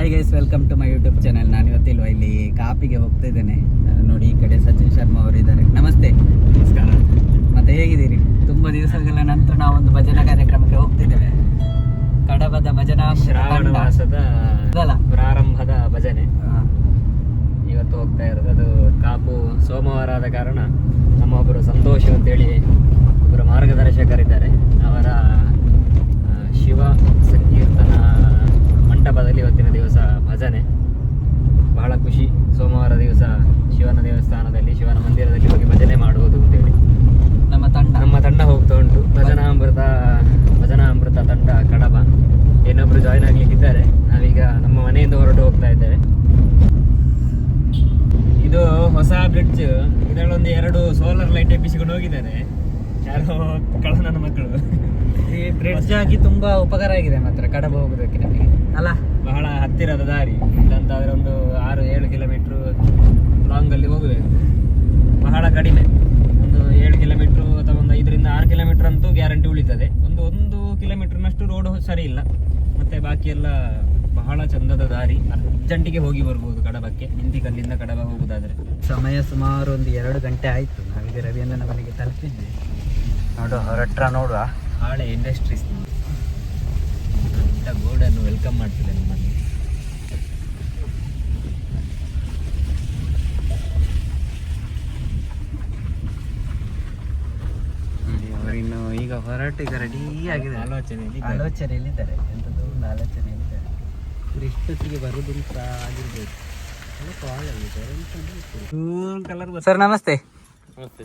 Hi guys welcome to my YouTube channel ನಾನು ಇವತ್ತಿಲ್ವ ಇಲ್ಲಿ ಕಾಪಿಗೆ ಹೋಗ್ತಾ ಇದ್ದೇನೆ. ನೋಡಿ ಈ ಕಡೆ ಸಚಿನ್ ಶರ್ಮಾ ಅವರು ಇದ್ದಾರೆ ನಮಸ್ತೆ. ನಮಸ್ಕಾರ. ಮತ್ತೆ ಹೇಗಿದ್ದೀರಿ? ತುಂಬ ದಿವಸಗಳ ನಂತರ ನಾವೊಂದು ಭಜನಾ ಕಾರ್ಯಕ್ರಮಕ್ಕೆ ಹೋಗ್ತಿದ್ದೇವೆ. ಕಡಬದ ಭಜನಾ ಶ್ರಾವಣ ಮಾಸದ ಪ್ರಾರಂಭದ ಭಜನೆ. ಇವತ್ತು ಹೋಗ್ತಾ ಇರೋದು ಅದು ಕಾಪು ಸೋಮವಾರ ಆದ ಕಾರಣ ನಮ್ಮ ಒಬ್ಬರು ಅಂತ ಅಂತೇಳಿ ಒಬ್ಬರು ಮಾರ್ಗದರ್ಶಕರಿದ್ದಾರೆ ಮಂಟಪದಲ್ಲಿ ಇವತ್ತಿನ ದಿವಸ ಭಜನೆ. ಬಹಳ ಖುಷಿ. ಸೋಮವಾರ ದಿವಸ ಶಿವನ ದೇವಸ್ಥಾನದಲ್ಲಿ ಶಿವನ ಮಂದಿರದಲ್ಲಿ ಹೋಗಿ ಭಜನೆ ಮಾಡುವುದು ಅಂತೇಳಿ. ನಮ್ಮ ತಂಡ. ನಮ್ಮ ತಂಡ ಹೋಗ್ತಾ ಉಂಟು. ಭಜನಾಮೃತ ಭಜನಾಮೃತ ತಂಡ ಕಡಬ. ಇನ್ನೊಬ್ರು ಜಾಯ್ನ್ ಆಗ್ಲಿಕ್ಕಿದ್ದಾರೆ. ನಾವೀಗ ನಮ್ಮ ಮನೆಯಿಂದ ಹೊರಟು ಹೋಗ್ತಾ ಇದ್ದೇವೆ. ಇದು ಹೊಸ ಬ್ರಿಡ್ಜ್ ಇದರಲ್ಲೊಂದು ಎರಡು ಸೋಲಾರ್ ಲೈಟ್ ಎಬ್ಬಿಸಿಕೊಂಡು ಹೋಗಿದ್ದಾರೆ ಯಾರೋ ಕಳ ನನ್ನ ಮಕ್ಕಳು. ಬ್ರಿಡ್ಜ್ ಆಗಿ ತುಂಬಾ ಉಪಕಾರ ಆಗಿದೆ ಮಾತ್ರ, ಕಡಬ ಹೋಗೋದಕ್ಕೆ ನಮಗೆ. ಅಲ್ಲ? ಬಹಳ ಹತ್ತಿರದ ದಾರಿ. ಇಲ್ಲಂತಾದ್ರೆ ಒಂದು ಆರು, ಏಳು ಕಿಲೋಮೀಟ್ರ್ ಲಾಂಗ್ ಅಲ್ಲಿ ಹೋಗಬೇಕು ಬಹಳ ಕಡಿಮೆ. ಒಂದು ಏಳು ಕಿಲೋಮೀಟ್ರ್ ಅಥವಾ ಒಂದು ಐದರಿಂದ ಆರು ಕಿಲೋಮೀಟರ್ ಅಂತೂ ಗ್ಯಾರಂಟಿ ಉಳಿತದೆ. ಒಂದು ಒಂದು ಕಿಲೋಮೀಟ್ರ್ನಷ್ಟು ರೋಡ್ ಸರಿ ಇಲ್ಲ. ಮತ್ತೆ ಬಾಕಿ ಎಲ್ಲ ಬಹಳ ಚಂದದ ದಾರಿ. ಅರ್ಜೆಂಟಿಗೆ ಹೋಗಿ ಬರ್ಬೋದು ಕಡಬಕ್ಕೆ. ಹಿಂದಿಗಲ್ಲಿಂದ ಕಡಬ ಹೋಗುದಾದ್ರೆ. ಸಮಯ ಸುಮಾರು ಒಂದು ಎರಡು ಗಂಟೆ ಆಯ್ತು. ನಾವೀಗ ರವಿಯನ್ನ ಮನೆಗೆ ತಲುಪಿದ್ವಿ. ನೋಡುವ ಹೊರಟ್ರ ನೋಡುವ. ಹಾಳೆ ಇಂಡಸ್ಟ್ರೀಸ್ ದೊಡ್ಡ ಬೋರ್ಡನ್ನು ವೆಲ್ಕಮ್ ಮಾಡ್ತಿದೆ ನಮ್ಮನ್ನು ಇನ್ನು ಈಗ ಹೊರಟಿಗೆ ರೆಡಿ ಆಗಿದೆ. ಆಲೋಚನೆಯಲ್ಲಿ ಆಲೋಚನೆಯಲ್ಲಿದ್ದಾರೆ. ಎಂಥದ್ದು ಒಂದು ಆಲೋಚನೆಯಲ್ಲಿದ್ದಾರೆ. ಇವ್ರು ಇಷ್ಟೊತ್ತಿಗೆ ಬರುದುಂತ ಆಗಿರ್ಬೋದು. ಕಲರ್ ಸರ್ ನಮಸ್ತೆ. ನಮಸ್ತೆ.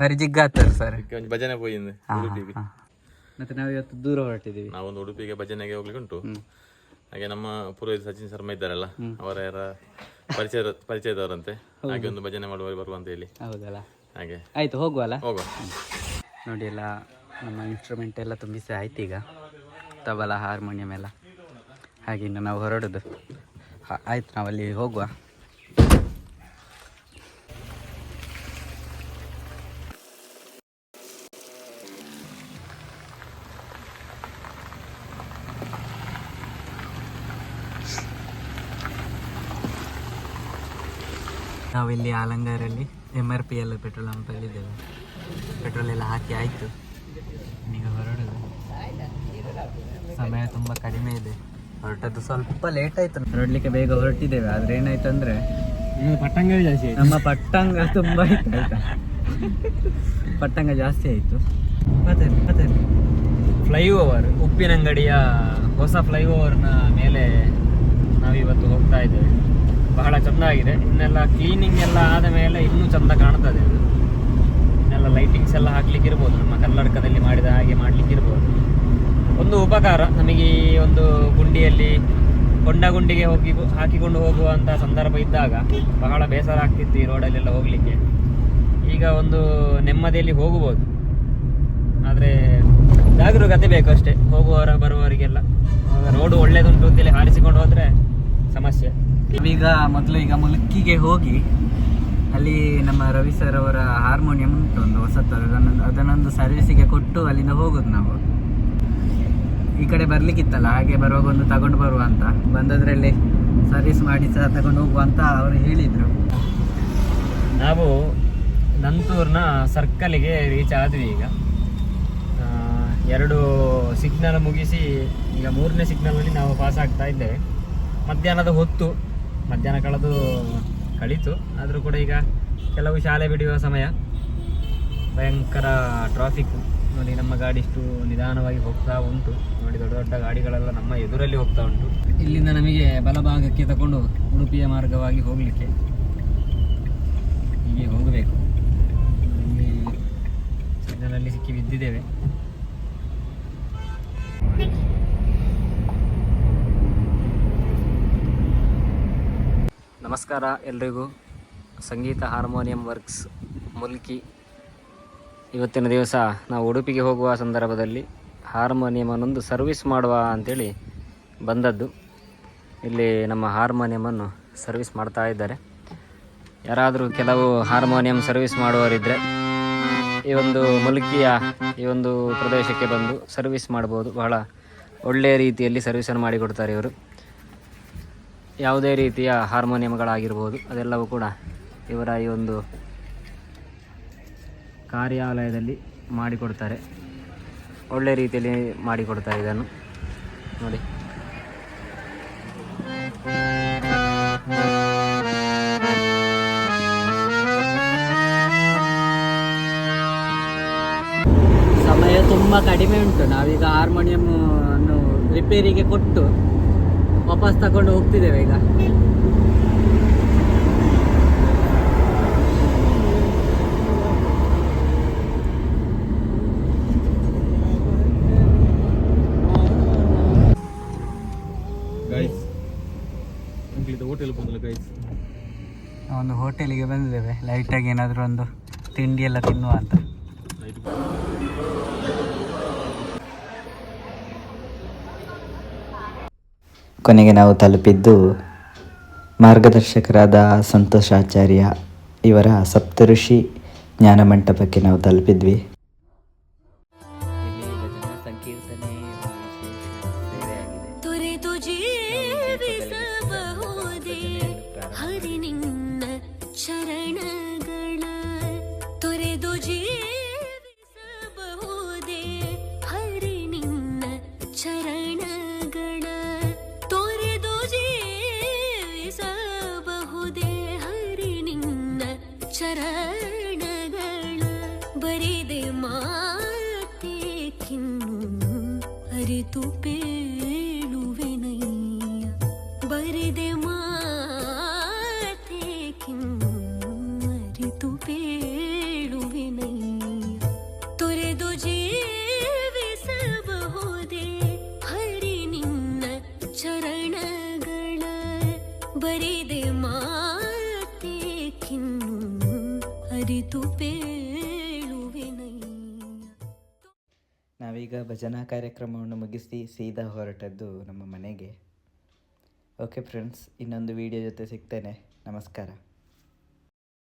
ಬರಿ ಜಿಗ್ಗಾತಾರೆ ಸರ್. ಒಂದು ಭಜನೆ ಹೋಗಿದೆ ಉಡುಪಿಗೆ. ಮತ್ತೆ ನಾವು ಇವತ್ತು ದೂರ ಹೊರಟಿದ್ದೀವಿ. ನಾವೊಂದು ಉಡುಪಿಗೆ ಭಜನೆಗೆ ಹೋಗ್ಲಿಕ್ಕೆ ಉಂಟು. ಹಾಗೆ ನಮ್ಮ ಪುರೋಹಿತ ಸಚಿನ್ ಶರ್ಮಾ ಇದ್ದಾರಲ್ಲ ಅವರ ಯಾರ ಪರಿಚಯ ಪರಿಚಯದವರಂತೆ. ಹಾಗೆ ಒಂದು ಭಜನೆ ಮಾಡುವ ಬರುವ ಅಂತ ಹೇಳಿ. ಹೌದಲ್ಲ? ಹಾಗೆ. ಆಯ್ತು ಹೋಗುವಲ್ಲ ಹೋಗುವ. ನೋಡಿ ಎಲ್ಲ ನಮ್ಮ ಇನ್ಸ್ಟ್ರೂಮೆಂಟ್ ಎಲ್ಲ ತುಂಬಿಸಿ ಆಯ್ತು ಈಗ. ತಬಲ ಹಾರ್ಮೋನಿಯಂ ಎಲ್ಲ. ಹಾಗೆ ಇನ್ನು ನಾವು ಹೊರಡೋದು. ಆಯ್ತು ನಾವಲ್ಲಿ ಹೋಗುವ. ನಾವಿಲ್ಲಿ ಆಲಂಗಾರಲ್ಲಿ ಎಂ ಆರ್ ಪಿ ಎಲ್ಲ ಪೆಟ್ರೋಲ್ ಪಂಪಲ್ಲಿದ್ದೇವೆ ಪೆಟ್ರೋಲ್ ಎಲ್ಲ ಹಾಕಿ ಆಯಿತು. ಈಗ ಹೊರಡುದು. ಸಮಯ ತುಂಬ ಕಡಿಮೆ ಇದೆ. ಹೊರಟದ್ದು ಸ್ವಲ್ಪ ಲೇಟ್ ಆಯ್ತು. ಹೊರಡ್ಲಿಕ್ಕೆ ಬೇಗ ಹೊರಟಿದ್ದೇವೆ. ಆದ್ರೆ ಏನಾಯ್ತು ಅಂದ್ರೆ ಪಟ್ಟಂಗ ಜಾಸ್ತಿ ನಮ್ಮ ಪಟ್ಟಂಗ ತುಂಬ ಆಯ್ತು ಆಯ್ತಾ? ಪಟ್ಟಂಗ ಜಾಸ್ತಿ ಆಯ್ತು. ಮತ್ತೆ ಮತ್ತೆ? ಫ್ಲೈಓವರ್ ಉಪ್ಪಿನಂಗಡಿಯ ಹೊಸ ಫ್ಲೈಓವರ್ನ ಮೇಲೆ ನಾವಿವತ್ತು ಹೋಗ್ತಾ ಇದ್ದೇವೆ. ಬಹಳ ಚೆಂದಾಗಿದೆ. ಇನ್ನೆಲ್ಲ ಕ್ಲೀನಿಂಗ್ ಎಲ್ಲ ಆದ ಮೇಲೆ ಇನ್ನೂ ಚೆಂದ ಕಾಣ್ತದೆ ಅದು. ಇನ್ನೆಲ್ಲ ಲೈಟಿಂಗ್ಸ್ ಎಲ್ಲ ಹಾಕ್ಲಿಕ್ಕೆ ಇರ್ಬೋದು ನಮ್ಮ ಕನ್ನಡಕದಲ್ಲಿ ಮಾಡಿದ ಹಾಗೆ ಮಾಡ್ಲಿಕ್ಕೆ ಇರ್ಬೋದು ಒಂದು ಉಪಕಾರ. ನಮಗೆ ಈ ಒಂದು ಗುಂಡಿಯಲ್ಲಿ ಕೊಂಡ ಗುಂಡಿಗೆ ಹೋಗಿ ಹಾಕಿಕೊಂಡು ಹೋಗುವಂಥ ಸಂದರ್ಭ ಇದ್ದಾಗ ಬಹಳ ಬೇಸರ ಆಗ್ತಿತ್ತು ಈ ರೋಡಲ್ಲೆಲ್ಲ ಹೋಗಲಿಕ್ಕೆ. ಈಗ ಒಂದು ನೆಮ್ಮದಿಯಲ್ಲಿ ಹೋಗ್ಬೋದು ಆದರೆ ಜಾಗರೂಕತೆ ಬೇಕು ಅಷ್ಟೇ. ಹೋಗುವವರ, ಬರುವವರಿಗೆಲ್ಲ. ರೋಡು ಒಳ್ಳೇದುಂಟು ಅಂತೇಳಿ ಹಾರಿಸಿಕೊಂಡು ಹೋದರೆ ಸಮಸ್ಯೆ. ಈಗ ಮೊದಲು ಈಗ ಮುಲ್ಕಿಗೆ ಹೋಗಿ ಅಲ್ಲಿ ನಮ್ಮ ರವಿ ಸರ್ ಅವರ ಹಾರ್ಮೋನಿಯಂ ಉಂಟು ಒಂದು ಹೊಸತ್ತು. ಅದನ್ನೊಂದು ಅದನ್ನೊಂದು ಸರ್ವಿಸಿಗೆ ಕೊಟ್ಟು ಅಲ್ಲಿಂದ ಹೋಗೋದು ನಾವು. ಈ ಕಡೆ ಬರ್ಲಿಕ್ಕಿತ್ತಲ್ಲ, ಹಾಗೆ ಬರುವಾಗ ಒಂದು ತಗೊಂಡು ಬರುವ ಅಂತ. ಬಂದದ್ರಲ್ಲಿ ಸರ್ವಿಸ್ ಮಾಡಿ ಸಹ ತಗೊಂಡು ಹೋಗುವ ಅಂತ ಅವರು ಹೇಳಿದರು. ನಾವು ನಂತೂರ್ನ ಸರ್ಕಲಿಗೆ ರೀಚ್ ಆದ್ವಿ ಈಗ. ಎರಡು ಸಿಗ್ನಲ್ ಮುಗಿಸಿ ಈಗ ಮೂರನೇ ಸಿಗ್ನಲಲ್ಲಿ ನಾವು ಪಾಸ್ ಆಗ್ತಾ ಇದ್ದೇವೆ. ಮಧ್ಯಾಹ್ನದ ಹೊತ್ತು ಮಧ್ಯಾಹ್ನ ಕಳೆದು ಕಳೀತು. ಆದರೂ ಕೂಡ ಈಗ ಕೆಲವು ಶಾಲೆ ಬಿಡುವ ಸಮಯ. ಭಯಂಕರ ಟ್ರಾಫಿಕ್ ನೋಡಿ ನಮ್ಮ ಗಾಡಿ ಇಷ್ಟು ನಿಧಾನವಾಗಿ ಹೋಗ್ತಾ ಉಂಟು. ನೋಡಿ ದೊಡ್ಡ ದೊಡ್ಡ ಗಾಡಿಗಳೆಲ್ಲ ನಮ್ಮ ಎದುರಲ್ಲಿ ಹೋಗ್ತಾ ಉಂಟು. ಇಲ್ಲಿಂದ ನಮಗೆ ಬಲಭಾಗಕ್ಕೆ ತಗೊಂಡು ಉಡುಪಿಯ ಮಾರ್ಗವಾಗಿ ಹೋಗಲಿಕ್ಕೆ ಹೀಗೆ ಹೋಗಬೇಕು. ಇಲ್ಲಿ ಸಿಗ್ನಲಲ್ಲಿ ಸಿಕ್ಕಿ ಬಿದ್ದಿದ್ದೇವೆ. ನಮಸ್ಕಾರ ಎಲ್ರಿಗೂ. Sangeetha harmonium works Mulki. ಇವತ್ತಿನ ದಿವಸ ನಾವು ಉಡುಪಿಗೆ ಹೋಗುವ ಸಂದರ್ಭದಲ್ಲಿ ಹಾರ್ಮೋನಿಯಮನ್ನೊಂದು ಸರ್ವಿಸ್ ಮಾಡುವ ಅಂಥೇಳಿ ಬಂದದ್ದು. ಇಲ್ಲಿ ನಮ್ಮ ಹಾರ್ಮೋನಿಯಮನ್ನು ಸರ್ವಿಸ್ ಮಾಡ್ತಾ ಇದ್ದಾರೆ. ಯಾರಾದರೂ ಕೆಲವು ಹಾರ್ಮೋನಿಯಂ ಸರ್ವಿಸ್ ಮಾಡುವವರಿದ್ದರೆ ಈ ಒಂದು ಮುಲ್ಕಿಯ ಈ ಒಂದು ಪ್ರದೇಶಕ್ಕೆ ಬಂದು ಸರ್ವಿಸ್ ಮಾಡ್ಬೋದು. ಬಹಳ ಒಳ್ಳೆಯ ರೀತಿಯಲ್ಲಿ ಸರ್ವಿಸನ್ನು ಮಾಡಿಕೊಡ್ತಾರೆ ಇವರು. ಯಾವುದೇ ರೀತಿಯ ಹಾರ್ಮೋನಿಯಂಗಳಾಗಿರ್ಬೋದು, ಅದೆಲ್ಲವೂ ಕೂಡ ಇವರ ಈ ಒಂದು ಕಾರ್ಯಾಲಯದಲ್ಲಿ ಮಾಡಿಕೊಡ್ತಾರೆ. ಒಳ್ಳೆ ರೀತಿಯಲ್ಲಿ ಮಾಡಿಕೊಡ್ತಾರೆ ಇದನ್ನು. ನೋಡಿ. ಸಮಯ ತುಂಬ ಕಡಿಮೆ ಉಂಟು. ನಾವೀಗ ಹಾರ್ಮೋನಿಯಂ ರಿಪೇರಿಗೆ ಕೊಟ್ಟು ವಾಪಸ್ ತಗೊಂಡು ಹೋಗ್ತಿದ್ದೇವೆ ಈಗ. ಒಂದು ಹೋಟೆಲಿಗೆ ಬಂದಿದ್ದೇವೆ. ಲೈಟಾಗಿ ಏನಾದರೂ ಒಂದು ತಿಂಡಿ ಎಲ್ಲ ತಿನ್ನುವ ಅಂತ. ಕೊನೆಗೆ ನಾವು ತಲುಪಿದ್ದು ಮಾರ್ಗದರ್ಶಕರಾದ ಸಂತೋಷಾಚಾರ್ಯ ಇವರ ಸಪ್ತಋಷಿ ಜ್ಞಾನ ಮಂಟಪಕ್ಕೆ ನಾವು ತಲುಪಿದ್ವಿ. ಇಲ್ಲಿ ಅರಿತು ಪೇಳುವೆನಯ್ಯ ಬರಿದೆ ಮಾತೆ ಕಿನ್ನು ಅರಿತು ಪೇಳುವೆನಯ್ಯ ತೊರೆದು ಜೀವಿಸಬಹುದೇ ಹರಿ ನಿನ್ನ ಚರಣಗಳ ಬರಿದೆ ಮಾತೆ ಕಿನ್ನು ಅರಿತು ನಾವೀಗ ಭಜನಾ ಕಾರ್ಯಕ್ರಮವನ್ನು ಮುಗಿಸಿ ಸೀದಾ ಹೊರಟದ್ದು ನಮ್ಮ ಮನೆಗೆ. ಓಕೆ ಫ್ರೆಂಡ್ಸ್ ಇನ್ನೊಂದು ವಿಡಿಯೋ ಜೊತೆ ಸಿಗ್ತೇನೆ. ನಮಸ್ಕಾರ.